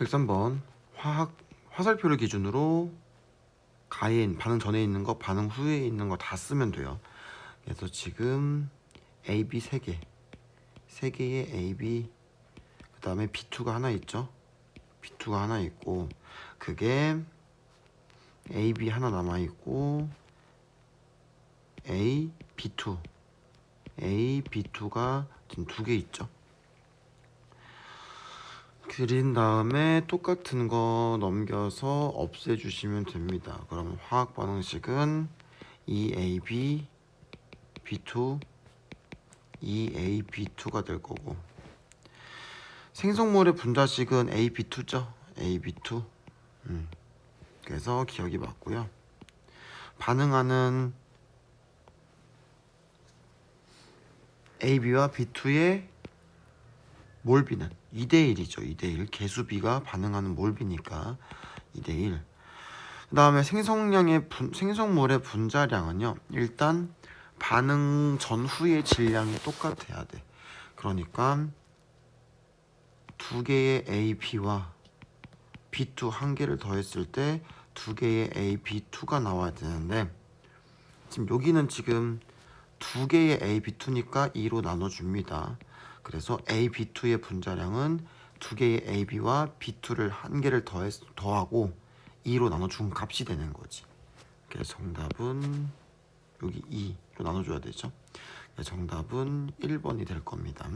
103번 화학 화살표를 기준으로 가인 반응 전에 있는 거 반응 후에 있는 거 다 쓰면 돼요. 그래서 지금 A, B 세 개, 세 개의 A, B 그 다음에 B2가 하나 있죠. B2가 하나 있고 그게 A, B 하나 남아 있고 A, B2 A, B2가 지금 두 개 있죠. 그린 다음에 똑같은 거 넘겨서 없애주시면 됩니다. 그러면 화학 반응식은 EAB B2 EAB2가 될 거고 생성물의 분자식은 AB2죠. AB2 음. 그래서 기억이 맞고요. 반응하는 AB와 B2의 몰비는 2대1이죠. 2대1. 개수비가 반응하는 몰비니까 2대1. 그 다음에 생성량의 분, 생성물의 분자량은요. 일단 반응 전후의 질량이 똑같아야 돼. 그러니까 두 개의 AP와 B2 한 개를 더했을 때 두 개의 AB2가 나와야 되는데 지금 여기는 지금 두 개의 AB2니까 2로 나눠줍니다. 그래서 AB2의 분자량은 두 개의 AB와 B2를 한 개를 더했, 더하고 2로 나눠준 값이 되는 거지. 그래서 정답은 여기 2로 나눠줘야 되죠. 정답은 1번이 될 겁니다.